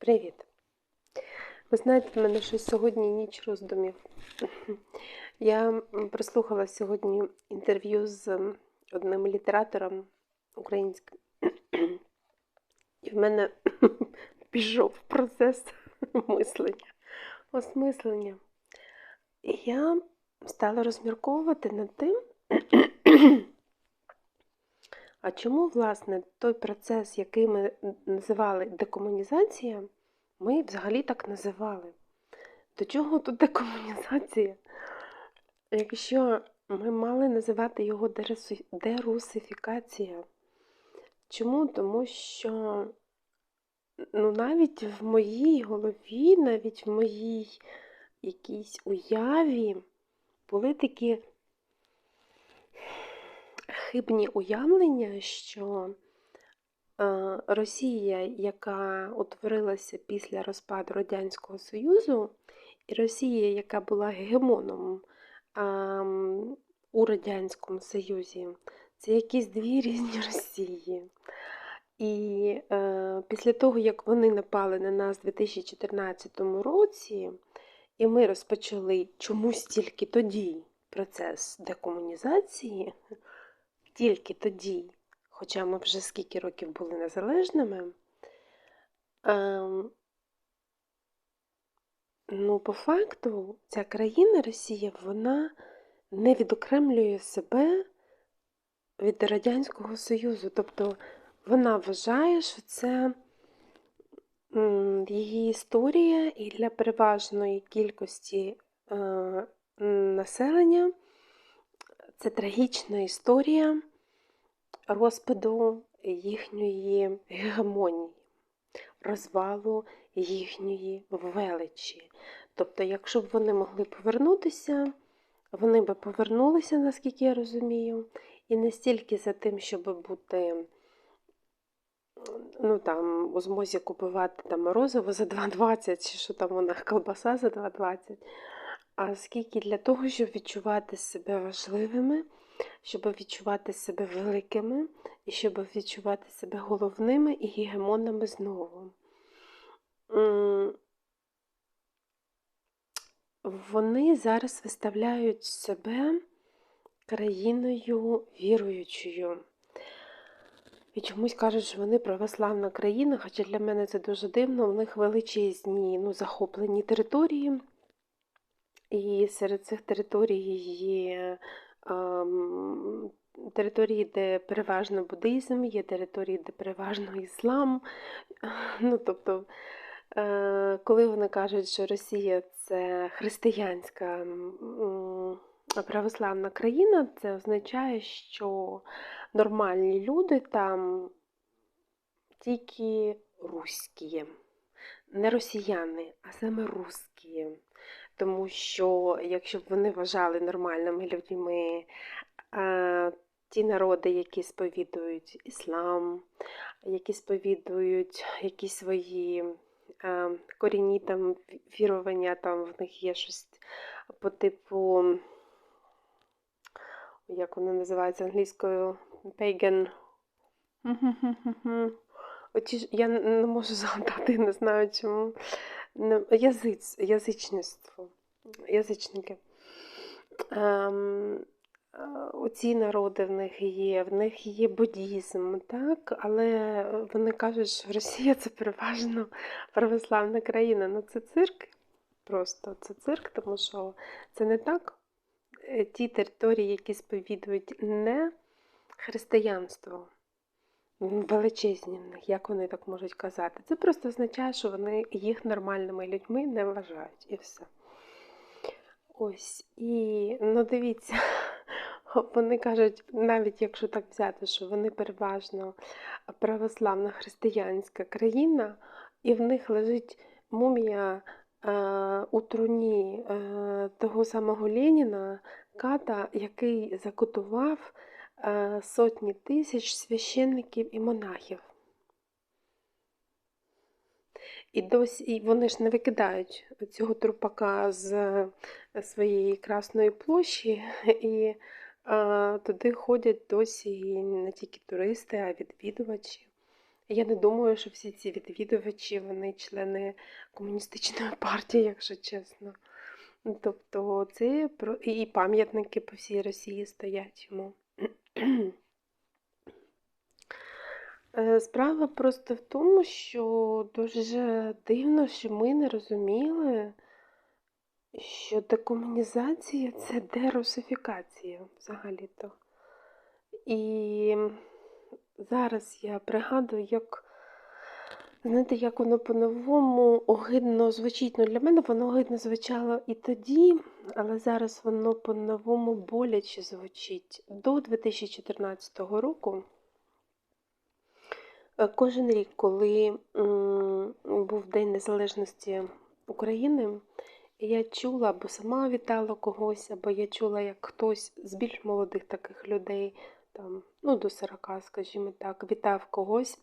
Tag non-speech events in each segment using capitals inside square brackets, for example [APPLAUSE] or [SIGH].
Привіт! Ви знаєте, в мене щось сьогодні ніч роздумів. Я м, прослухала сьогодні інтерв'ю з одним літератором українським, і в мене [CLEARS THROAT] пішов процес мислення, осмислення. І я стала розмірковувати над тим, а чому, власне, той процес, який ми називали декомунізація, ми взагалі так називали. До чого тут [LAUGHS] декомунізація? Якщо ми мали називати його дерусифікація. Чому? Тому що ну, навіть в моїй голові, навіть в моїй якійсь уяві були такі хибні уявлення, що е, Росія, яка утворилася після розпаду Радянського Союзу, і Росія, яка була гегемоном у Радянському Союзі, це якісь дві [LAUGHS] різні Росії. І е, після того, як вони напали на нас у 2014 році, і ми розпочали чомусь тільки тоді процес декомунізації, тільки тоді, хоча ми вже скільки років були незалежними, ем, ну, по факту, ця країна Росія, вона не відокремлює себе від Радянського Союзу. Тобто вона вважає, що це її історія, і для переважної кількості е, населення це трагічна історія розпаду їхньої гегемонії, розвалу їхньої величі. Тобто, якщо б вони могли повернутися, вони би повернулися, наскільки я розумію, і не стільки за тим, щоб бути ну, там, у змозі купувати там, морозиво за [LAUGHS] 2,20, чи що там вона колбаса за 2,20, а скільки для того, щоб відчувати себе важливими, щоб відчувати себе великими, і щоб відчувати себе головними і гегемонами знову. Вони зараз виставляють себе країною віруючою. І чомусь кажуть, що вони православна країна, хоча для мене це дуже дивно, у них величезні ну, захоплені території. І серед цих територій є ем, території, де переважно буддизм, є території, де переважно іслам. [LAUGHS] Ну, тобто, е, коли вони кажуть, що Росія це християнська православна країна, це означає, що нормальні люди там тільки руські, не росіяни, а саме русські. Тому що якщо б вони вважали нормальними людьми ті народи, які сповідують іслам, які сповідують якісь свої корінні там вірування, там в них є щось по типу, як воно називається англійською pagan. Я не можу [LAUGHS] згадати, не знаю чому. Язиць, язичництво, язичники. Ем, оці народи в них є, в них є буддізм, так? але вони кажуть, що Росія це переважно православна країна. Ну це цирк просто, це цирк, тому що це не так. Е, Ті території, які сповідують не християнство, величезні в них, як вони так можуть казати. Це просто означає, що вони їх нормальними людьми не вважають і все. Ось, і ну дивіться, [LAUGHS] вони кажуть, навіть якщо так взяти, що вони переважно православна християнська країна, і в них лежить мумія е, у труні е, того самого Леніна, ката, який закотував сотні тисяч священників і монахів. І досі і вони ж не викидають цього трупака з е, своєї Красної площі, [LAUGHS] і е, туди ходять досі і не тільки туристи, а відвідувачі. Я не думаю, що всі ці відвідувачі, вони члени комуністичної [LAUGHS] партії, якщо чесно. Тобто це і пам'ятники по всій Росії стоять йому. Е, Справа просто в тому, що дуже дивно, що ми не розуміли, що декомунізація це дерусифікація взагалі-то. І зараз я пригадую, як, знаєте, як воно по-новому огидно звучить. Ну, для мене воно огидно звучало і тоді, але зараз воно по-новому боляче звучить. До 2014 року. Е, Кожен рік, коли був День Незалежності України, я чула, або сама вітала когось, або я чула, як хтось з більш молодих таких людей, там, ну, до 40, скажімо так, вітав когось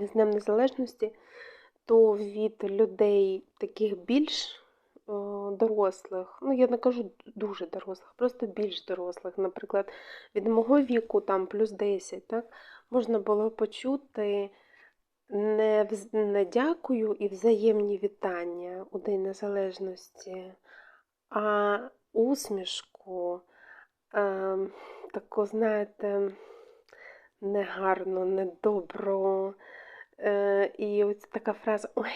з Днем Незалежності, то від людей таких більш дорослих, ну я не кажу дуже дорослих, просто більш дорослих, наприклад, від мого віку там плюс 10, так, можна було почути не, не дякую і взаємні вітання у День Незалежності, а усмішку, е, таку, знаєте, негарно, недобро. І ось така фраза Ой,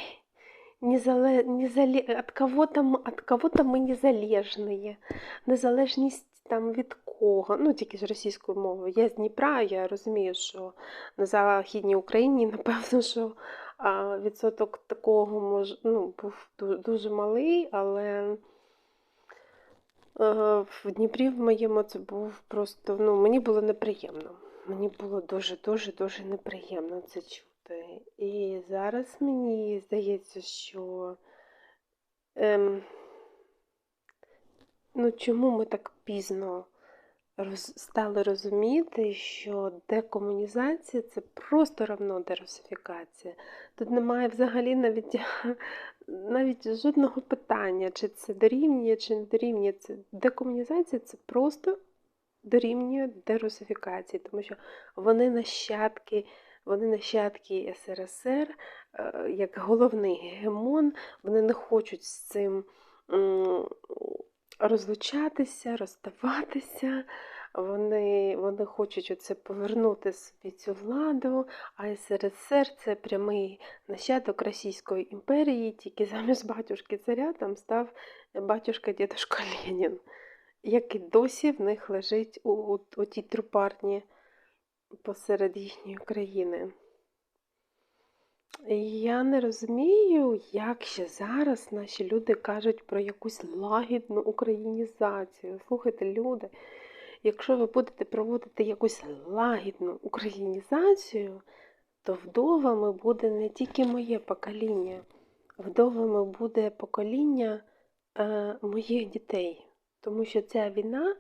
незале... незале... от кого-то, м- от кого-то ми незалежні. Незалежність там від кого. Ну, тільки з російською мовою. Я з Дніпра, я розумію, що на Західній Україні, напевно, що а, відсоток такого мож... ну, був ду- дуже малий, але е, в Дніпрі в моєму це був просто, ну, мені було неприємно. Мені було дуже-дуже дуже неприємно це чути. І зараз мені здається, що ем, ну, чому ми так пізно роз, стали розуміти, що декомунізація це просто равно дерусифікація. Тут немає взагалі навіть, [LAUGHS] навіть жодного питання, чи це дорівнює, чи не дорівнює. Це декомунізація це просто дорівнює дерусифікації, тому що вони нащадки. Вони нащадки СРСР, е, як головний гегемон, вони не хочуть з цим розлучатися, розставатися. Вони, вони хочуть оце повернути собі цю владу, а СРСР це прямий нащадок Російської імперії, тільки замість батюшки царя там став батюшка дідушка Ленін, який досі в них лежить у, у, у тій трупарні посеред їхньої країни. Я не розумію, як ще зараз наші люди кажуть про якусь лагідну українізацію. Слухайте, люди, якщо ви будете проводити якусь лагідну українізацію, то вдовами буде не тільки моє покоління, вдовами буде покоління е, моїх дітей. Тому що ця війна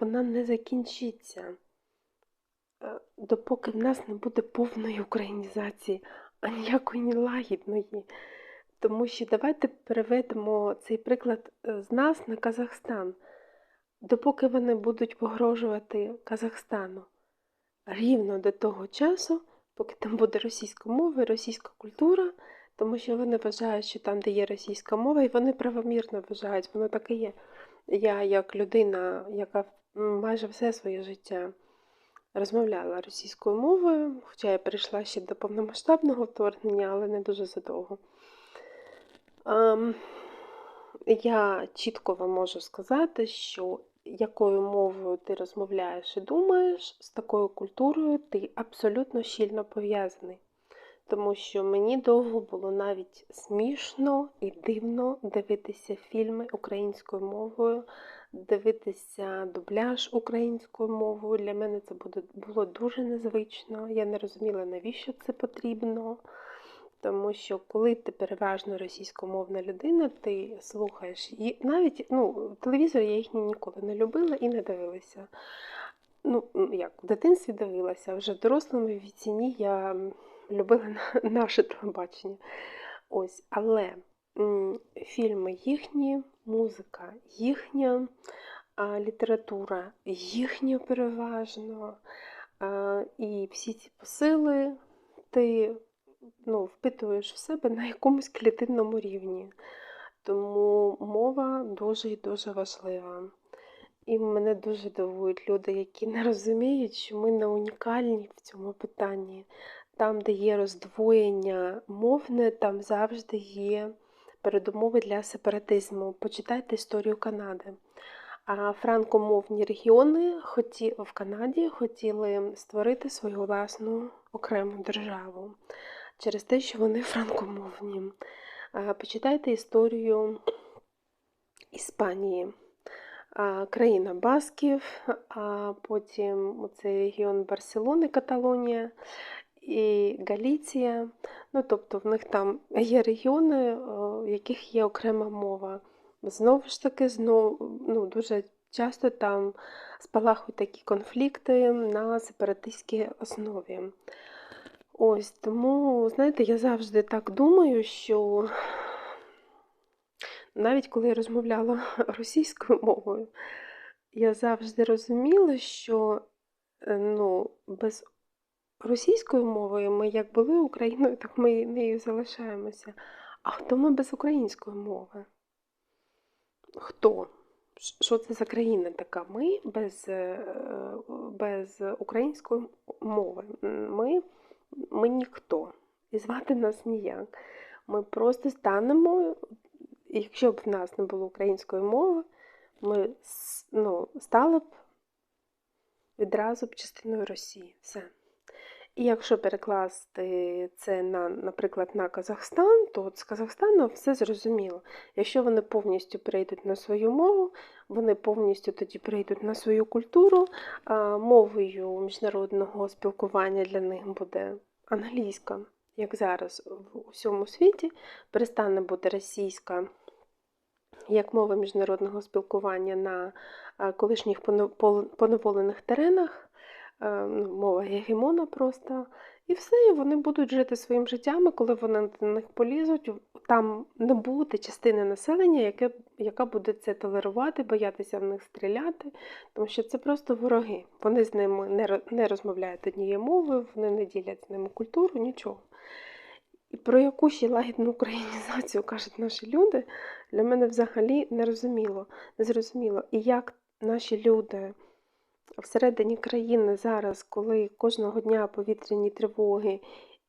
вона не закінчиться. Е, допоки в нас не буде повної українізації, а ніякої ні лагідної. Тому що давайте переведемо цей приклад е, з нас на Казахстан. Допоки вони будуть погрожувати Казахстану рівно до того часу, поки там буде російська мова російська культура, тому що вони вважають, що там, де є російська мова, і вони правомірно вважають, воно так і є. Я, як людина, яка майже все своє життя розмовляла російською мовою, хоча я перейшла ще до повномасштабного вторгнення, але не дуже задовго. Ем, я чітко вам можу сказати, що якою мовою ти розмовляєш і думаєш, з такою культурою ти абсолютно щільно пов'язаний. Тому що мені довго було навіть смішно і дивно дивитися фільми українською мовою, дивитися дубляж українською мовою. Для мене це було дуже незвично. Я не розуміла, навіщо це потрібно. Тому що коли ти переважно російськомовна людина, ти слухаєш і навіть ну, телевізор я їхній ніколи не любила і не дивилася. Ну, як в дитинстві дивилася, вже в дорослому віці ні, я любила наше телебачення. Ось, але м, фільми їхні, музика їхня, література їхня переважно. І всі ці посили ти ну, впитуєш в себе на якомусь клітинному рівні. Тому мова дуже і дуже важлива. І мене дуже дивують люди, які не розуміють, що ми не унікальні в цьому питанні. Там, де є роздвоєння мовне, там завжди є передумови для сепаратизму. Почитайте історію Канади. А франкомовні регіони хоті... в Канаді хотіли створити свою власну окрему державу через те, що вони франкомовні. Почитайте історію Іспанії. Країна Басків, а потім цей регіон Барселони, Каталонія і Галіція. Ну, тобто в них там є регіони, в яких є окрема мова. Знову ж таки, знову, ну, дуже часто там спалахують такі конфлікти на сепаратистській основі. Ось тому, знаєте, я завжди так думаю, що навіть коли я розмовляла [LAUGHS] російською мовою, я завжди розуміла, що ну, без російської мови ми як були Україною, так ми нею залишаємося. А хто ми без української мови? Хто? Що це за країна така? Ми без без української мови. Ми, Ми ніхто. І звати нас ніяк. Ми просто станемо, якщо б в нас не було української мови, ми ну, стали б відразу б частиною Росії. Все. І якщо перекласти це на, наприклад, на Казахстан, то от з Казахстану все зрозуміло. Якщо вони повністю перейдуть на свою мову, вони повністю тоді перейдуть на свою культуру, а мовою міжнародного спілкування для них буде англійська, як зараз в усьому світі, перестане бути російська. Як мова міжнародного спілкування на колишніх поневолених теренах, мова гегемона просто. І все, і вони будуть жити своїм життям, і коли вони на них полізуть, там не буде частини населення, яке, яка буде це толерувати, боятися в них стріляти, тому що це просто вороги. Вони з ними не не розмовляють однією мовою, вони не ділять з ними культуру, нічого. І про яку ще лагідну українізацію кажуть наші люди, для мене взагалі не розуміло, не зрозуміло. І як наші люди всередині країни зараз, коли кожного дня повітряні тривоги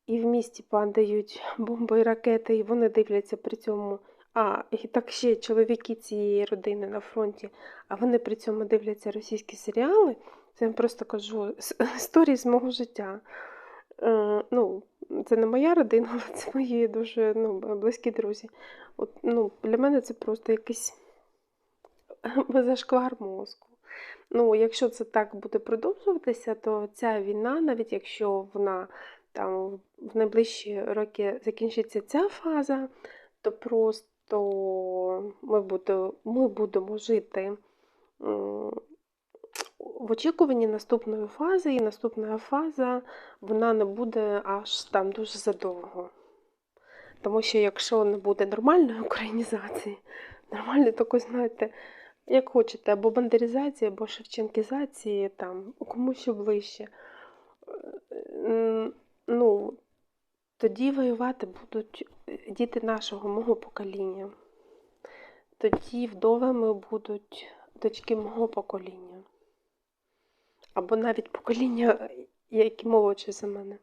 і в місті падають бомби і ракети, і вони дивляться при цьому. А, і так ще чоловіки цієї родини на фронті, а вони при цьому дивляться російські серіали. Це я просто кажу історії з мого життя. Е, ну, Це не моя родина, але це мої дуже ну, близькі друзі. От, ну, Для мене це просто якийсь [LAUGHS] зашквар мозку. Ну, якщо це так буде продовжуватися, то ця війна, навіть якщо вона там в найближчі роки закінчиться ця фаза, то просто ми будемо, ми будемо жити в очікуванні наступної фази, і наступна фаза вона не буде аж там дуже задовго. Тому що якщо не буде нормальної [LAUGHS] українізації, нормальної такої, знаєте, як хочете, або бандеризації, або шевченкізації, там, кому що ближче. Е, ну, тоді воювати будуть діти нашого мого покоління. Тоді вдовами будуть дочки мого покоління. Або навіть покоління, які молодші за мене.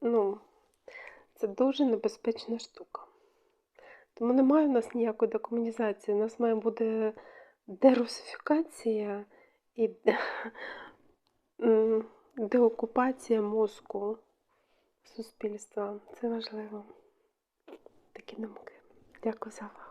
Ну, це дуже небезпечна штука. Тому немає в нас ніякої декомунізації. У нас має бути дерусифікація і деокупація мозку суспільства. Це важливо. Такі думки. Дякую за увагу.